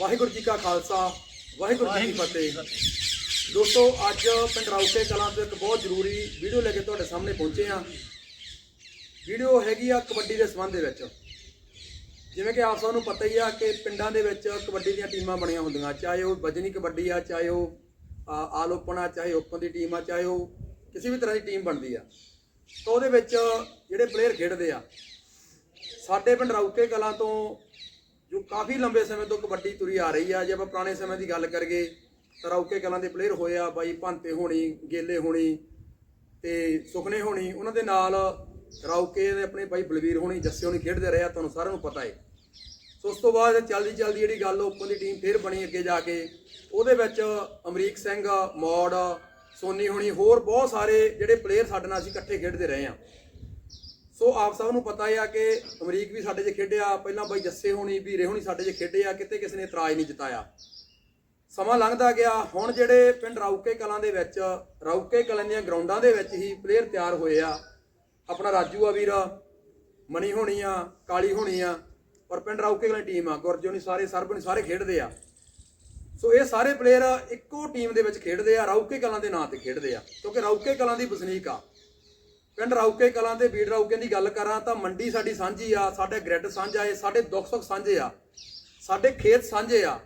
ਵਾਹਿਗੁਰੂ ਜੀ ਕਾ ਖਾਲਸਾ ਵਾਹਿਗੁਰੂ ਜੀ ਕੀ ਫਤਿਹ। ਦੋਸਤੋ ਅੱਜ ਪਿੰਡ ਕਲਾਂ ਤੋਂ ਇੱਕ ਬਹੁਤ ਜ਼ਰੂਰੀ ਵੀਡੀਓ ਲੈ ਕੇ ਤੁਹਾਡੇ ਸਾਹਮਣੇ ਪਹੁੰਚੇ ਹਾਂ। ਵੀਡੀਓ ਹੈਗੀ ਆ ਕਬੱਡੀ ਦੇ ਸੰਬੰਧ ਦੇ ਵਿੱਚ। ਜਿਵੇਂ ਕਿ ਆਪ ਸਭ ਨੂੰ ਪਤਾ ਹੀ ਆ ਕਿ ਪਿੰਡਾਂ ਦੇ ਵਿੱਚ ਕਬੱਡੀ ਦੀਆਂ ਟੀਮਾਂ ਬਣੀਆਂ ਹੁੰਦੀਆਂ। ਚਾਹੇ ਉਹ ਵਜਨੀ ਕਬੱਡੀ ਆ ਚਾਹੇ ਉਹ ਆ, ਆਲ ਓਪਨ ਆ ਚਾਹੇ ਓਪਨ ਦੀ ਟੀਮ ਆ ਚਾਹੇ ਉਹ ਕਿਸੇ ਵੀ ਤਰ੍ਹਾਂ ਦੀ ਟੀਮ ਬਣਦੀ ਆ। ਤਾਂ ਉਹਦੇ ਵਿੱਚ ਜਿਹੜੇ ਪਲੇਅਰ ਖੇਡਦੇ ਆ ਸਾਡੇ ਪਿੰਡ ਰਾਉਕੇ ਕਲਾਂ ਤੋਂ ਜੋ ਕਾਫੀ ਲੰਬੇ ਸਮੇਂ ਤੋਂ ਕਬੱਡੀ ਤੁਰੀ ਆ ਰਹੀ ਆ। ਜੇ ਆਪਾਂ ਪੁਰਾਣੇ ਸਮੇਂ ਦੀ ਗੱਲ ਕਰੀਏ ਤਾਂ ਰਾਉਕੇ ਕਲਾਂ ਦੇ ਪਲੇਅਰ ਹੋਏ ਆ, ਬਾਈ ਭੰਤੇ ਹੋਣੀ, ਗੇਲੇ ਹੋਣੀ ਤੇ ਸੁਖਨੇ ਹੋਣੀ, ਉਹਨਾਂ ਦੇ ਨਾਲ ਰਾਉਕੇ ਦੇ ਆਪਣੇ ਬਾਈ ਬਲਵੀਰ ਹੋਣੀ, ਜੱਸੇ ਹੋਣੀ ਖੇਡਦੇ ਰਹੇ ਆ, ਤੁਹਾਨੂੰ ਸਾਰਿਆਂ ਨੂੰ ਪਤਾ ਹੈ ਸੋ ਉਸ ਤੋਂ ਬਾਅਦ ਜਲਦੀ ਜਲਦੀ ਜਿਹੜੀ ਗੱਲ ਓਪਨ ਦੀ ਟੀਮ ਫੇਰ ਬਣੀ ਅੱਗੇ ਜਾ ਕੇ, ਉਹਦੇ ਵਿੱਚ ਅਮਰੀਕ ਸਿੰਘ, ਮੌੜ, ਸੋਨੀ ਹੋਣੀ, ਹੋਰ ਬਹੁਤ ਸਾਰੇ ਜਿਹੜੇ ਪਲੇਅਰ ਸਾਡੇ ਨਾਲ ਅਸੀਂ ਇਕੱਠੇ ਖੇਡਦੇ ਰਹੇ ਆ। ਸੋ ਆਪ ਸਭ ਨੂੰ ਪਤਾ ਆ ਕਿ ਅਮਰੀਕ ਵੀ ਸਾਡੇ 'ਚ ਖੇਡਿਆ, ਪਹਿਲਾਂ ਬਾਈ ਜੱਸੇ ਹੋਣੀ, ਵੀਰੇ ਹੋਣੀ ਸਾਡੇ 'ਚ ਖੇਡੇ ਆ, ਕਿਤੇ ਕਿਸੇ ਨੇ ਇਤਰਾਜ਼ ਨਹੀਂ ਜਤਾਇਆ। ਸਮਾਂ ਲੰਘਦਾ ਗਿਆ, ਹੁਣ ਜਿਹੜੇ ਪਿੰਡ ਰਾਉਕੇ ਕਲਾਂ ਦੇ ਵਿੱਚ ਰਾਉਕੇ ਕਲਾਂ ਦੀਆਂ ਗਰਾਊਂਡਾਂ ਦੇ ਵਿੱਚ ਹੀ ਪਲੇਅਰ ਤਿਆਰ ਹੋਏ ਆ। ਆਪਣਾ ਰਾਜੂ ਆ ਵੀਰ ਮਣੀ ਹੋਣੀ ਆ, ਕਾਲੀ ਹੋਣੀ ਆ, ਔਰ ਪਿੰਡ ਰਾਉਕੇ ਕਲਾਂ ਦੀ ਟੀਮ ਆ, ਗੁਰਜੋਨੀ ਸਾਰੇ ਸਰਬਣੀ ਸਾਰੇ ਖੇਡਦੇ ਆ। ਸੋ ਇਹ ਸਾਰੇ ਪਲੇਅਰ ਇੱਕੋ ਟੀਮ ਦੇ ਵਿੱਚ ਖੇਡਦੇ ਆ ਰਾਉਕੇ ਕਲਾਂ ਦੇ ਨਾਂ ਤੇ ਖੇਡਦੇ ਆ, ਕਿਉਂਕਿ ਰਾਉਕੇ ਕਲਾਂ ਦੀ ਵਸਨੀਕ ਆ। ਪਿੰਡ ਰਾਉਕੇ ਕਲਾਂ ਦੇ ਬੀੜ ਰਾਉਕੇ ਦੀ ਗੱਲ ਕਰਾਂ ਤਾਂ ਮੰਡੀ ਸਾਡੀ ਸਾਂਝੀ ਆ, ਸਾਡੇ ਗ੍ਰਿਡ ਸਾਂਝਾ ਏ ਸਾਡੇ ਦੁੱਖ ਸੁੱਖ ਸਾਂਝੇ ਆ, ਸਾਡੇ ਖੇਤ ਸਾਂਝੇ ਆ।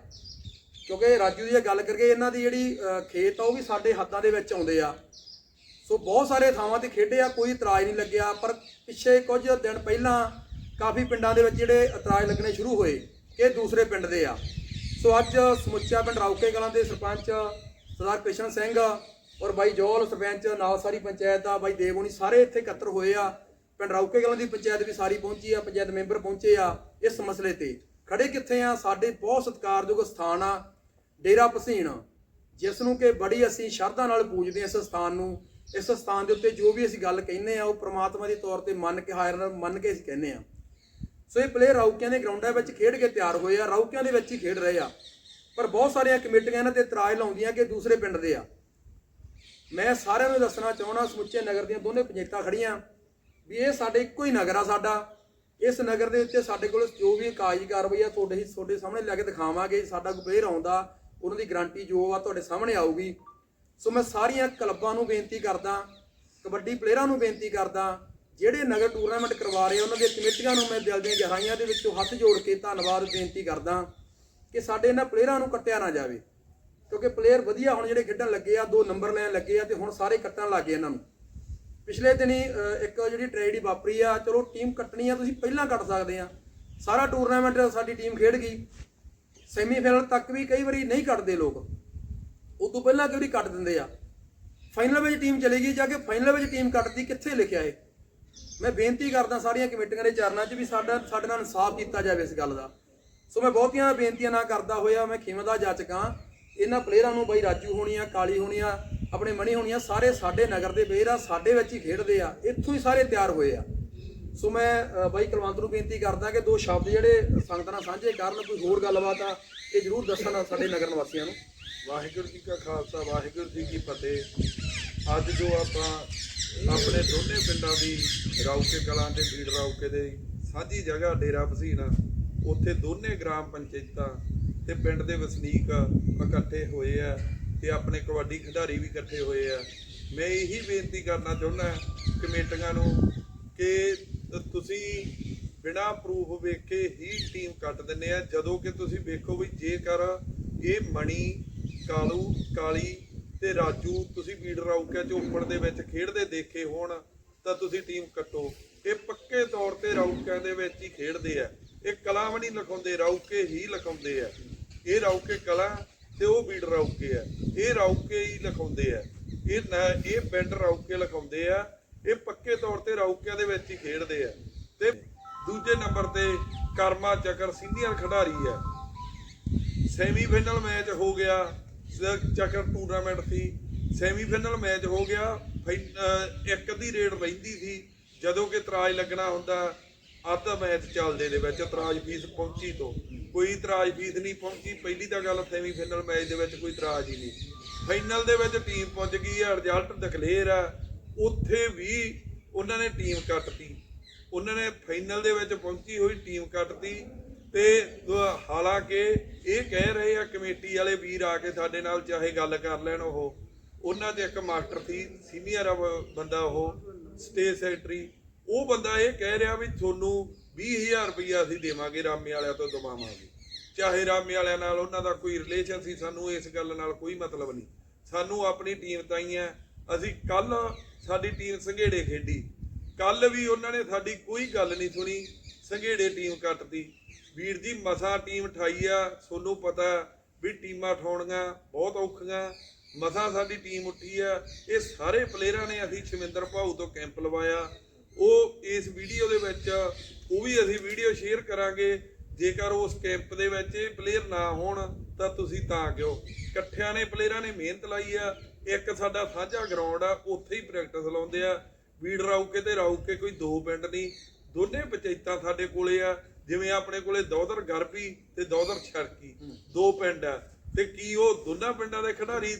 ਕਿਉਂਕਿ ਰਾਜੂ ਦੀ ਜੇ ਗੱਲ ਕਰੀਏ ਇਹਨਾਂ ਦੀ ਜਿਹੜੀ ਖੇਤ ਆ, ਉਹ ਵੀ ਸਾਡੇ ਹੱਥਾਂ ਦੇ ਵਿੱਚ ਆਉਂਦੇ ਆ। ਸੋ ਬਹੁਤ ਸਾਰੇ ਥਾਵਾਂ ਤੇ ਖੇਡੇ ਆ, ਕੋਈ ਇਤਰਾਜ਼ ਨਹੀਂ ਲੱਗਿਆ, ਪਰ ਪਿੱਛੇ ਕੁਝ ਦਿਨ ਪਹਿਲਾਂ ਕਾਫੀ ਪਿੰਡਾਂ ਦੇ ਵਿੱਚ ਜਿਹੜੇ ਇਤਰਾਜ਼ ਲੱਗਣੇ ਸ਼ੁਰੂ ਹੋਏ, ਇਹ ਦੂਸਰੇ ਪਿੰਡ ਦੇ ਆ। ਸੋ ਅੱਜ ਸਮੁੱਚਾ ਪਿੰਡ ਰਾਉਕੇ ਕਲਾਂ ਦੇ ਸਰਪੰਚ ਸਰਦਾਰ ਕ੍ਰਿਸ਼ਨ ਸਿੰਘ ਔਰ ਬਾਈ ਜੋਲ ਸਰਪੰਚ, ਨਾਲ ਸਾਰੀ ਪੰਚਾਇਤ ਦਾ ਬਾਈ ਦੇਵੋਣੀ ਸਾਰੇ ਇੱਥੇ ਇਕੱਤਰ ਹੋਏ ਆ। ਪਿੰਡ ਰਾਉਕੇ ਗਲਾਂ ਦੀ ਪੰਚਾਇਤ ਵੀ ਸਾਰੀ ਪਹੁੰਚੀ ਆ, ਪੰਚਾਇਤ ਮੈਂਬਰ ਪਹੁੰਚੇ ਆ ਇਸ ਮਸਲੇ ਤੇ। ਖੜੇ ਕਿੱਥੇ ਆ? ਸਾਡੇ ਬਹੁਤ ਸਤਿਕਾਰਯੋਗ ਸਥਾਨ ਆ, ਡੇਰਾ ਪਸੀਣ। ਜਿਸ ਨੂੰ ਕਿ ਬੜੀ ਅਸੀਂ ਸ਼ਰਧਾ ਨਾਲ ਪੂਜਦੇ ਹਾਂ ਇਸ ਸਥਾਨ ਨੂੰ। ਇਸ ਸਥਾਨ ਦੇ ਉੱਤੇ ਜੋ ਵੀ ਅਸੀਂ ਗੱਲ ਕਹਿੰਦੇ ਆ, ਉਹ ਪ੍ਰਮਾਤਮਾ ਦੇ ਤੌਰ ਤੇ ਮੰਨ ਕੇ, ਹਾਇਰ ਨਾਲ ਮੰਨ ਕੇ ਅਸੀਂ ਕਹਿੰਦੇ ਆ। ਸੋ ਇਹ ਪਲੇਅਰ ਰਾਉਕਿਆਂ ਦੇ ਗਰਾਊਂਡਾਂ ਵਿੱਚ ਖੇਡ ਕੇ ਤਿਆਰ ਹੋਏ ਆ ਰਾਉਕਿਆਂ ਦੇ ਵਿੱਚ ਹੀ ਖੇਡ ਰਹੇ ਆ। ਪਰ ਬਹੁਤ ਸਾਰੀਆਂ ਕਮੇਟੀਆਂ ਇਹਨਾਂ ਤੇ ਇਤਰਾਜ਼ ਲਾਉਂਦੀਆਂ ਕਿ ਦੂਸਰੇ ਪਿੰਡ ਦੇ ਆ। ਮੈਂ ਸਾਰਿਆਂ ਨੂੰ ਦੱਸਣਾ ਚਾਹਣਾ ਸਮੁੱਚੇ ਨਗਰ ਦੀਆਂ ਦੋਨੇ ਪੰਚਾਇਤਾਂ ਖੜੀਆਂ ਵੀ ਇਹ ਸਾਡੇ ਇੱਕੋ ਹੀ ਨਗਰ ਆ ਸਾਡਾ। ਇਸ ਨਗਰ ਦੇ ਉੱਤੇ ਸਾਡੇ ਕੋਲ ਜੋ ਵੀ ਕਾਜ਼ੀ ਕਾਰਵਾਈ ਆ, ਤੁਹਾਡੇ ਹੀ ਤੁਹਾਡੇ ਸਾਹਮਣੇ ਲੈ ਕੇ ਦਿਖਾਵਾਂਗੇ। ਸਾਡਾ ਕੋਈ ਪਲੇਅਰ ਆਉਂਦਾ, ਉਹਨਾਂ ਦੀ ਗਾਰੰਟੀ ਜੋ ਆ ਤੁਹਾਡੇ ਸਾਹਮਣੇ ਆਊਗੀ। ਸੋ ਮੈਂ ਸਾਰੀਆਂ ਕਲੱਬਾਂ ਨੂੰ ਬੇਨਤੀ ਕਰਦਾ, ਕਬੱਡੀ ਪਲੇਅਰਾਂ ਨੂੰ ਬੇਨਤੀ ਕਰਦਾ, ਜਿਹੜੇ ਨਗਰ ਟੂਰਨਾਮੈਂਟ ਕਰਵਾ ਰਹੇ ਉਹਨਾਂ ਦੀਆਂ ਕਮੇਟੀਆਂ ਨੂੰ ਮੈਂ ਦਿਲ ਦੀਆਂ ਗਹਿਰਾਈਆਂ ਦੇ ਵਿੱਚੋਂ ਹੱਥ ਜੋੜ ਕੇ ਧੰਨਵਾਦ ਬੇਨਤੀ ਕਰਦਾ ਕਿ ਸਾਡੇ ਇਹਨਾਂ ਪਲੇਅਰਾਂ ਨੂੰ ਕੱਟਿਆ ਨਾ ਜਾਵੇ। ਕਿਉਂਕਿ ਪਲੇਅਰ ਵਧੀਆ ਹੁਣ ਜਿਹੜੇ ਖੇਡਣ ਲੱਗੇ ਆ, ਦੋ ਨੰਬਰ ਲੈਣ ਲੱਗੇ ਆ ਤੇ ਹੁਣ ਸਾਰੇ ਕੱਟਣ ਲੱਗੇ ਇਹਨਾਂ ਨੂੰ। ਪਿਛਲੇ ਦਿਨੀ ਇੱਕ ਜਿਹੜੀ ਟ੍ਰੈਜਡੀ ਵਾਪਰੀ ਆ, ਚਲੋ ਟੀਮ ਕੱਟਣੀ ਆ, ਤੁਸੀਂ ਪਹਿਲਾਂ ਕੱਟ ਸਕਦੇ ਆ। ਸਾਰਾ ਟੂਰਨਾਮੈਂਟ ਸਾਡੀ ਟੀਮ ਖੇਡ ਗਈ। ਸੈਮੀਫਾਈਨਲ ਤੱਕ ਵੀ ਕਈ ਵਾਰੀ ਨਹੀਂ ਕੱਟਦੇ ਲੋਕ। ਉਸ ਤੋਂ ਪਹਿਲਾਂ ਕਈ ਵਾਰੀ ਕੱਟ ਦਿੰਦੇ ਆ? ਫਾਈਨਲ ਵਿੱਚ ਟੀਮ ਚਲੀ ਗਈ, ਜਾ ਕੇ ਫਾਈਨਲ ਵਿੱਚ ਟੀਮ ਕੱਟਦੀ, ਕਿੱਥੇ ਲਿਖਿਆ ਏ ਮੈਂ ਬੇਨਤੀ ਕਰਦਾ ਸਾਰੀਆਂ ਕਮੇਟੀਆਂ ਦੇ ਚਰਨਾਂ 'ਚ ਵੀ ਸਾਡਾ, ਸਾਡੇ ਨਾਲ ਇਨਸਾਫ ਕੀਤਾ ਜਾਵੇ ਇਸ ਗੱਲ ਦਾ। ਸੋ ਮੈਂ ਬਹੁਤੀਆਂ ਬੇਨਤੀਆਂ ਨਾ ਕਰਦਾ ਹੋਇਆ, ਮੈਂ ਖਿਮਦਾ ਜਾਚਕਾਂ ਇਹਨਾਂ ਪਲੇਅਰਾਂ ਨੂੰ ਬਾਈ ਰਾਜੂ ਹੋਣੀ ਆ ਕਾਲੀ ਹੋਣੀ ਆ ਆਪਣੇ ਮਣੀ ਹੋਣੀ ਆ ਸਾਰੇ ਸਾਡੇ ਨਗਰ ਦੇ ਪਲੇਅਰ ਆ, ਸਾਡੇ ਵਿੱਚ ਹੀ ਖੇਡਦੇ ਆ, ਇੱਥੋਂ ਹੀ ਸਾਰੇ ਤਿਆਰ ਹੋਏ ਆ। ਸੋ ਮੈਂ ਬਾਈ ਕੁਲਵੰਤ ਨੂੰ ਬੇਨਤੀ ਕਰਦਾ ਕਿ ਦੋ ਸ਼ਬਦ ਜਿਹੜੇ ਸੰਗਤਾਂ ਨਾਲ ਸਾਂਝੇ ਕਰਨ, ਕੋਈ ਹੋਰ ਗੱਲਬਾਤ ਆ, ਇਹ ਜ਼ਰੂਰ ਦੱਸਣ ਸਾਡੇ ਨਗਰ ਨਿਵਾਸੀਆਂ ਨੂੰ। ਵਾਹਿਗੁਰੂ ਜੀ ਕਾ ਖਾਲਸਾ, ਵਾਹਿਗੁਰੂ ਜੀ ਕੀ ਫਤਿਹ। ਅੱਜ ਜੋ ਆਪਾਂ ਆਪਣੇ ਦੋਨੇ ਪਿੰਡਾਂ ਦੀ ਰਾਉਕੇ ਕਲਾਂ ਤੇ ਬੀੜ ਰਾਉਕੇ ਦੇ ਸਾਂਝੀ ਜਗ੍ਹਾ ਡੇਰਾ ਭਸੀਨ ਉੱਥੇ ਦੋਨੇ ਗ੍ਰਾਮ ਪੰਚਾਇਤਾਂ ਤੇ ਪਿੰਡ ਦੇ ਵਸਨੀਕ ਇਕੱਠੇ ਹੋਏ ਆ ਤੇ ਆਪਣੇ ਕਬੱਡੀ ਖਿਡਾਰੀ ਵੀ ਇਕੱਠੇ ਹੋਏ ਆ। ਮੈਂ ਇਹੀ ਬੇਨਤੀ ਕਰਨਾ ਚਾਹੁੰਦਾ ਕਮੇਟੀਆਂ ਨੂੰ ਕਿ ਤੁਸੀਂ ਬਿਨਾ ਪ੍ਰੂਫ ਵੇਖੇ ਹੀ ਟੀਮ ਕੱਟ ਦਿੰਦੇ ਆ। ਜਦੋਂ ਕਿ ਤੁਸੀਂ ਵੇਖੋ ਵੀ ਜੇਕਰ ਇਹ ਮਣੀ, ਕਾਲੂ, ਕਾਲੀ ਤੇ ਰਾਜੂ ਤੁਸੀਂ ਵੀਡ ਰਾਉਕਿਆ ਓਪਨ ਦੇ ਵਿੱਚ ਖੇਡਦੇ ਦੇਖੇ ਹੋਣ, ਤਾਂ ਤੁਸੀਂ ਟੀਮ ਕੱਟੋ। ਇਹ ਪੱਕੇ ਤੌਰ ਤੇ ਰਾਉਕਿਆਂ ਦੇ ਵਿੱਚ ਹੀ ਖੇਡਦੇ ਆ। ਇਹ ਕਲਾ ਵੀ ਨਹੀਂ ਲਿਖਾਉਂਦੇ ਰਾਉਕੇ ਹੀ ਲਿਖਾਉਂਦੇ ਆ। ਇਹ ਰੌਕੇ ਕਲਾ ਤੇ ਉਹ ਵੀਡ ਰੌਕੇ ਆ। ਇਹ ਰਾਉਕੇ ਹੀ ਲਿਖਾਉਂਦੇ ਆ। ਇਹ ਨਾ- ਇਹ ਪਿੰਡ ਰੌਕੇ ਲਿਖਾਉਂਦੇ ਆ। ਇਹ ਪੱਕੇ ਤੌਰ ਤੇ ਰਾਉਕਿਆਂ ਦੇ ਵਿੱਚ ਹੀ ਖੇਡਦੇ ਆ। ਤੇ ਦੂਜੇ ਨੰਬਰ ਤੇ ਕਰਮਾ ਚੱਕਰ ਸੀਨੀਅਰ ਖਿਡਾਰੀ ਆ। ਸੈਮੀਫਾਈਨਲ ਮੈਚ ਹੋ ਗਿਆ। ਚੱਕਰ ਟੂਰਨਾਮੈਂਟ ਸੀ। ਸੈਮੀ ਫਾਈਨਲ ਮੈਚ ਹੋ ਗਿਆ। ਫਾਈ- ਇੱਕ ਦੀ ਰੇਡ ਰਹਿੰਦੀ ਸੀ। ਜਦੋਂ ਕਿ ਤਰਾਜ ਲੱਗਣਾ ਹੁੰਦਾ। ਅੱਧ ਮੈਚ ਚੱਲਦੇ ਦੇ ਵਿੱਚ ਤਰਾਜ ਫੀਸ ਪਹੁੰਚੀ ਤੋਂ। ਕੋਈ ਤਰਾਜ ਫੀਸ ਨਹੀਂ ਪਹੁੰਚੀ, ਪਹਿਲੀ ਤਾਂ ਗੱਲ ਸੈਮੀਫਾਈਨਲ ਮੈਚ ਦੇ ਵਿੱਚ ਕੋਈ ਤਰਾਜ ਹੀ ਨਹੀਂ। ਫਾਈਨਲ ਦੇ ਵਿੱਚ ਟੀਮ ਪਹੁੰਚ ਗਈ ਆ ਰਿਜ਼ਲਟ ਡਿਕਲੇਅਰ ਆ ਉੱਥੇ ਵੀ ਉਹਨਾਂ ਨੇ ਟੀਮ ਕੱਟਤੀ। ਉਹਨਾਂ ਨੇ ਫਾਈਨਲ ਦੇ ਵਿੱਚ ਪਹੁੰਚੀ ਹੋਈ ਟੀਮ ਕੱਟਤੀ ਤੇ ਦ- ਹਾਲਾਂਕਿ ਇਹ ਕਹਿ ਰਹੇ ਆ, ਕਮੇਟੀ ਵਾਲੇ ਵੀਰ ਆ ਕੇ ਸਾਡੇ ਨਾਲ ਚਾਹੇ ਗੱਲ ਕਰ ਲੈਣ ਉਹ। ਉਹਨਾਂ ਦੇ ਇੱਕ ਮਾਸਟਰ ਸੀ ਸੀਨੀਅਰ ਬੰਦਾ ਉਹ ਸਟੇਜ ਸੈਕਟਰੀ ਉਹ ਬੰਦਾ ਇਹ ਕਹਿ ਰਿਹਾ ਵੀ ਤੁਹਾਨੂੰ 20000 ਰੁਪਈਆ ਅਸੀਂ ਦੇਵਾਂਗੇ ਰਾਮੇ ਵਾਲਿਆਂ ਤੋਂ ਦਵਾਵਾਂਗੇ ਚਾਹੇ ਰਾਮੇ ਵਾਲਿਆਂ ਨਾਲ ਉਹਨਾਂ ਦਾ ਕੋਈ ਰਿਲੇਸ਼ਨ ਸੀ, ਸਾਨੂੰ ਇਸ ਗੱਲ ਨਾਲ ਕੋਈ ਮਤਲਬ ਨਹੀਂ। ਸਾਨੂੰ ਆਪਣੀ ਟੀਮ ਤਾਈ ਹੈ ਅਸੀਂ ਕੱਲ ਸਾਡੀ ਟੀਮ ਸੰਘੇੜੇ ਖੇਡੀ। ਕੱਲ ਵੀ ਉਹਨਾਂ ਨੇ ਸਾਡੀ ਕੋਈ ਗੱਲ ਨਹੀਂ ਸੁਣੀ, ਸੰਘੇੜੇ ਟੀਮ ਕੱਟਦੀ ਵੀਰ ਜੀ, ਮਸਾ ਟੀਮ ਠਾਈ ਆ, ਤੁਹਾਨੂੰ ਪਤਾ ਵੀ ਟੀਮਾਂ ਠਾਉਣੀਆਂ ਬਹੁਤ ਔਖੀਆਂ। ਮਸਾ ਸਾਡੀ ਟੀਮ ਉੱਠੀ ਆ, ਇਹ ਸਾਰੇ ਪਲੇਅਰਾਂ ਨੇ ਅਸੀਂ ਸ਼ਮਿੰਦਰ ਭਾਊ ਤੋਂ ਕੈਂਪ ਲਵਾਇਆ। ਉਹ ਇਸ ਵੀਡੀਓ ਦੇ ਵਿੱਚ, ਉਹ ਵੀ ਅਸੀਂ ਵੀਡੀਓ ਸ਼ੇਅਰ ਕਰਾਂਗੇ। ਜੇਕਰ ਉਸ ਕੈਂਪ ਦੇ ਵਿੱਚ ਇਹ ਪਲੇਅਰ ਨਾ ਹੋਣ, ਤਾਂ ਤੁਸੀਂ ਤਾਂ ਕਿਉਂ? ਇਕੱਠਿਆਂ ਨੇ ਪਲੇਅਰਾਂ ਨੇ ਮਿਹਨਤ ਲਾਈ ਆ। ਇੱਕ ਸਾਡਾ ਸਾਂਝਾ ਗਰਾਊਂਡ ਆ, ਉੱਥੇ ਹੀ ਪ੍ਰੈਕਟਿਸ ਲਾਉਂਦੇ ਆ। ਵੀੜ ਰਾਊਕੇ ਤੇ ਰਾਊਕੇ ਕੋਈ ਦੋ ਪਿੰਡ ਨਹੀਂ, ਦੋਨੇ ਪੰਚਾਇਤਾਂ ਸਾਡੇ ਕੋਲੇ ਆ। ਜਿਵੇਂ ਆਪਣੇ ਕੋਲੇ ਦੌਦਰ ਗਰਬੀ ਤੇ ਦੌਦਰ ਛੜਕੀ ਦੋ ਪਿੰਡ ਆ। ਤੇ ਕੀ ਉਹ ਦੋਨਾਂ ਪਿੰਡਾਂ ਦੇ ਖਿਡਾਰੀ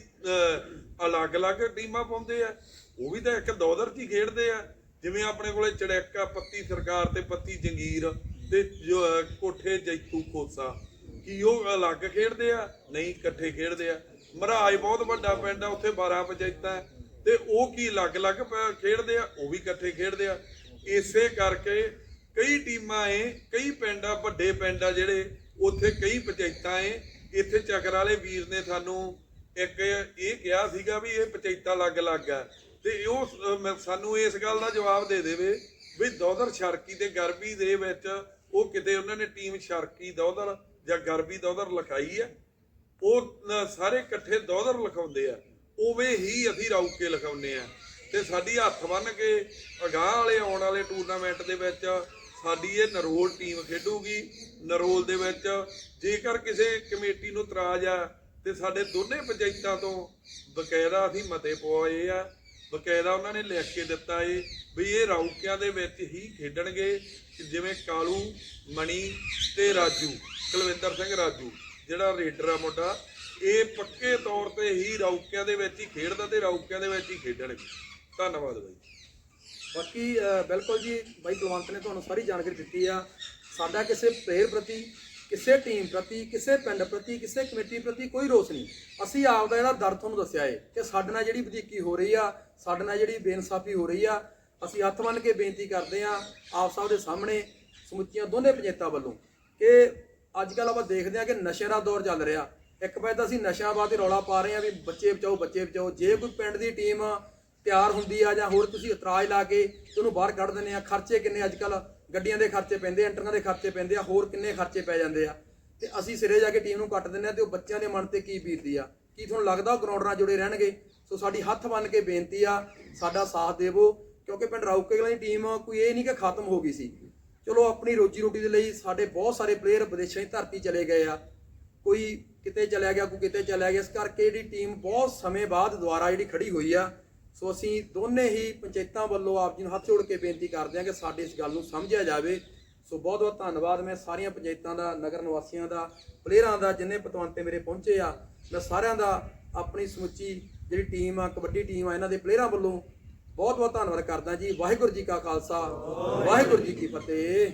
ਅਲੱਗ-ਅਲੱਗ ਟੀਮਾਂ ਪਾਉਂਦੇ ਆ? ਉਹ ਵੀ ਤਾਂ ਇੱਕ ਦੌਦਰ 'ਚ ਹੀ ਖੇਡਦੇ ਆ। ਜਿਵੇਂ ਆਪਣੇ ਕੋਲੇ ਚੜੈਕਾ ਪੱਤੀ ਸਰਕਾਰ ਤੇ ਪੱਤੀ ਜੰਗੀਰ ਤੇ ਜੋ, ਕੋਠੇ ਜੈਤੂ ਖੋਸਾ। ਕੀ ਉਹ ਅਲੱਗ ਖੇਡਦੇ ਆ? ਨਹੀਂ ਇਕੱਠੇ ਖੇਡਦੇ ਆ। ਮਹਾਰਾਜ ਬਹੁਤ ਵੱਡਾ ਪਿੰਡ ਆ ਉੱਥੇ 12 ਪੰਚਾਇਤਾਂ ਤੇ ਉਹ ਕੀ ਅਲੱਗ-ਅਲੱਗ ਪ- ਖੇਡਦੇ ਆ? ਉਹ ਵੀ ਇਕੱਠੇ ਖੇਡਦੇ ਆ। ਇਸੇ ਕਰਕੇ ਕਈ ਟੀਮਾਂ ਏ ਕਈ ਪਿੰਡ ਆ ਵੱਡੇ ਪਿੰਡ ਆ ਜਿਹੜੇ ਉੱਥੇ ਕਈ ਪੰਚਾਇਤਾਂ ਏ ਇੱਥੇ ਚੱਕਰ ਵਾਲੇ ਵੀਰ ਨੇ ਸਾਨੂੰ ਇੱਕ ਇਹ ਕਿਹਾ ਸੀਗਾ ਵੀ ਇਹ ਪੰਚਾਇਤਾਂ ਅਲੱਗ-ਅਲੱਗ ਆ। ਤੇ ਉਹ ਮੈਂ- ਸਾਨੂੰ ਇਸ ਗੱਲ ਦਾ ਜਵਾਬ ਦੇ ਦੇਵੇ ਵੀ ਦੌਦਰ ਸ਼ਰਕੀ ਤੇ ਗਰਬੀ ਦੇ ਵਿੱਚ ਉਹ ਕਿਤੇ ਉਹਨਾਂ ਨੇ ਟੀਮ ਸ਼ਰਕੀ ਦੌਦਰ ਜਾਂ ਗਰਬੀ ਦੌਦਰ ਲਿਖਾਈ ਆ, ਉਹ ਸਾਰੇ ਇਕੱਠੇ ਦੌਦਰ ਲਿਖਾਉਂਦੇ ਆ, ਉਵੇਂ ਹੀ ਅਸੀਂ ਰੌਕੇ ਲਿਖਾਉਂਦੇ ਆ। ਤੇ ਸਾਡੀ ਹੱਥ ਬੰਨ ਕੇ ਅਗਾਹ ਵਾਲੇ ਆਉਣ ਵਾਲੇ ਟੂਰਨਾਮੈਂਟ ਦੇ ਵਿੱਚ ਸਾਡੀ ਇਹ ਨਰੋਲ ਟੀਮ ਖੇਡੂਗੀ। ਨਰੋਲ ਦੇ ਵਿੱਚ ਜੇਕਰ ਕਿਸੇ ਕਮੇਟੀ ਨੂੰ ਤਰਾਜ ਆ ਤੇ ਸਾਡੇ ਦੋਨੇ ਪੰਚਾਇਤਾਂ ਤੋਂ ਬਕਾਇਦਾ ਅਸੀਂ ਮਤੇ ਪਵਾਏ ਆ। ਬਕਾਇਦਾ ਉਹਨਾਂ ਨੇ ਲਿਖ ਕੇ ਦਿੱਤਾ ਏ ਵੀ ਇਹ ਰੌਕਿਆਂ ਦੇ ਵਿੱਚ ਹੀ ਖੇਡਣਗੇ, ਜਿਵੇਂ ਕਾਲੂ, ਮਣੀ ਤੇ ਰਾਜੂ, ਕੁਲਵਿੰਦਰ ਸਿੰਘ ਰਾਜੂ, ਜਿਹੜਾ ਰੇਡਰ ਆ ਮੁੰਡਾ। ਇਹ ਪੱਕੇ ਤੌਰ ਤੇ ਹੀ ਰੌਕਿਆਂ ਦੇ ਵਿੱਚ ਹੀ ਖੇਡਦਾ ਤੇ ਰੌਕਿਆਂ ਦੇ ਵਿੱਚ ਹੀ ਖੇਡਣਗੇ। ਧੰਨਵਾਦ ਬਾਈ। ਬਾਕੀ ਬਿਲਕੁਲ ਜੀ, ਬਾਈ ਕੁਲਵੰਤ ਨੇ ਤੁਹਾਨੂੰ ਸਾਰੀ ਜਾਣਕਾਰੀ ਦਿੱਤੀ ਆ। ਸਾਡਾ ਕਿਸੇ ਪਲੇਅਰ ਪ੍ਰਤੀ ਕਿਸੇ ਟੀਮ ਪ੍ਰਤੀ, ਕਿਸੇ ਪਿੰਡ ਪ੍ਰਤੀ, ਕਿਸੇ ਕਮੇਟੀ ਪ੍ਰਤੀ ਕੋਈ ਰੋਸ ਨਹੀਂ। ਅਸੀਂ ਆਪ ਦਾ ਜਿਹੜਾ ਦਰਦ ਤੁਹਾਨੂੰ ਦੱਸਿਆ ਏ ਕਿ ਸਾਡੇ ਨਾਲ ਜਿਹੜੀ ਵਧੀਕੀ ਹੋ ਰਹੀ ਆ, ਸਾਡੇ ਨਾਲ ਜਿਹੜੀ ਬੇਇਨਸਾਫੀ ਹੋ ਰਹੀ ਆ, ਅਸੀਂ ਹੱਥ ਬੰਨ੍ਹ ਕੇ ਬੇਨਤੀ ਕਰਦੇ ਆ ਆਪ ਸਾਹਿਬ ਦੇ ਸਾਹਮਣੇ ਸਮੁੱਚੀਆਂ ਦੋਨੇ ਪੰਚਾਇਤਾਂ ਵੱਲੋਂ ਕਿ ਅੱਜ ਕੱਲ ਆਪਾਂ ਦੇਖਦੇ ਆ ਕਿ ਨਸ਼ੇ ਦਾ ਦੌਰ ਚੱਲ ਰਿਹਾ। ਇੱਕ ਪਾਸੇ ਤਾਂ ਅਸੀਂ ਨਸ਼ਿਆਂ ਬਾਰੇ ਰੌਲਾ ਪਾ ਰਹੇ ਆ ਵੀ ਬੱਚੇ ਬਚਾਓ ਬੱਚੇ ਬਚਾਓ। ਜੇ ਕੋਈ ਪਿੰਡ ਦੀ ਟੀਮ ਤਿਆਰ ਹੁੰਦੀ ਆ ਜਾਂ ਹੋਰ ਤੁਸੀਂ ਇਤਰਾਜ਼ ਲਾ ਕੇ ਤੇ ਉਹਨੂੰ ਬਾਹਰ ਕੱਢ ਦਿੰਦੇ ਆ, ਖਰਚੇ ਕਿੰਨੇ ਅੱਜ ਕੱਲ ਗੱਡੀਆਂ ਦੇ ਖਰਚੇ ਪੈਂਦੇ, ਐਂਟਰਾਂ ਦੇ ਖਰਚੇ ਪੈਂਦੇ ਆ, ਹੋਰ ਕਿੰਨੇ ਖਰਚੇ ਪੈ ਜਾਂਦੇ ਆ। ਤੇ ਅਸੀਂ ਸਿਰੇ ਜਾ ਕੇ ਟੀਮ ਨੂੰ ਕੱਟ ਦਿੰਦੇ ਆ ਤੇ ਉਹ ਬੱਚਿਆਂ ਦੇ ਮਨ ਤੇ ਕੀ ਬੀਤਦੀ ਆ। ਕੀ ਤੁਹਾਨੂੰ ਲੱਗਦਾ ਉਹ ਗਰਾਊਂਡ ਨਾਲ ਜੁੜੇ ਰਹਿਣਗੇ? ਸੋ ਸਾਡੀ ਹੱਥ ਬੰਨ ਕੇ ਬੇਨਤੀ ਆ, ਸਾਡਾ ਸਾਥ ਦੇਵੋ, ਕਿਉਂਕਿ ਪਿੰਡ ਰਾਊਕੇ ਦੀ ਟੀਮ ਕੋਈ ਇਹ ਨਹੀਂ ਕਿ ਖਤਮ ਹੋ ਗਈ ਸੀ। ਚਲੋ, ਆਪਣੀ ਰੋਜੀ ਰੋਟੀ ਦੇ ਲਈ ਸਾਡੇ ਬਹੁਤ ਸਾਰੇ ਪਲੇਅਰ ਵਿਦੇਸ਼ਾਂ ਦੀ ਧਰਤੀ ਚਲੇ ਗਏ ਆ। ਕੋਈ ਕਿਤੇ ਚਲਿਆ ਗਿਆ, ਕੋਈ ਕਿਤੇ ਚਲਿਆ ਗਿਆ, ਇਸ ਕਰਕੇ ਜਿਹੜੀ ਟੀਮ ਬਹੁਤ ਸਮੇਂ ਬਾਅਦ ਦੁਬਾਰਾ ਜਿਹੜੀ ਖੜੀ ਹੋਈ ਆ ਸੋ ਅਸੀਂ ਦੋਨੇ ਹੀ ਪੰਚਾਇਤਾਂ ਵੱਲੋਂ ਆਪ ਜੀ ਨੂੰ ਹੱਥ ਜੋੜ ਕੇ ਬੇਨਤੀ ਕਰਦੇ ਹਾਂ ਕਿ ਸਾਡੀ ਇਸ ਗੱਲ ਨੂੰ ਸਮਝਿਆ ਜਾਵੇ। ਸੋ ਬਹੁਤ ਬਹੁਤ ਧੰਨਵਾਦ। ਮੈਂ ਸਾਰੀਆਂ ਪੰਚਾਇਤਾਂ ਦਾ, ਨਗਰ ਨਿਵਾਸੀਆਂ ਦਾ, ਪਲੇਅਰਾਂ ਦਾ, ਜਿੰਨੇ ਪਤਵੰਤੇ ਮੇਰੇ ਪਹੁੰਚੇ ਆ, ਮੈਂ ਸਾਰਿਆਂ ਦਾ ਆਪਣੀ ਸਮੁੱਚੀ ਜਿਹੜੀ ਟੀਮ ਆ, ਕਬੱਡੀ ਟੀਮ ਆ, ਇਹਨਾਂ ਦੇ ਪਲੇਅਰਾਂ ਵੱਲੋਂ ਬਹੁਤ ਬਹੁਤ ਧੰਨਵਾਦ ਕਰਦਾ ਜੀ। ਵਾਹਿਗੁਰੂ ਜੀ ਕਾ ਖਾਲਸਾ, ਵਾਹਿਗੁਰੂ ਜੀ ਕੀ ਫਤਿਹ।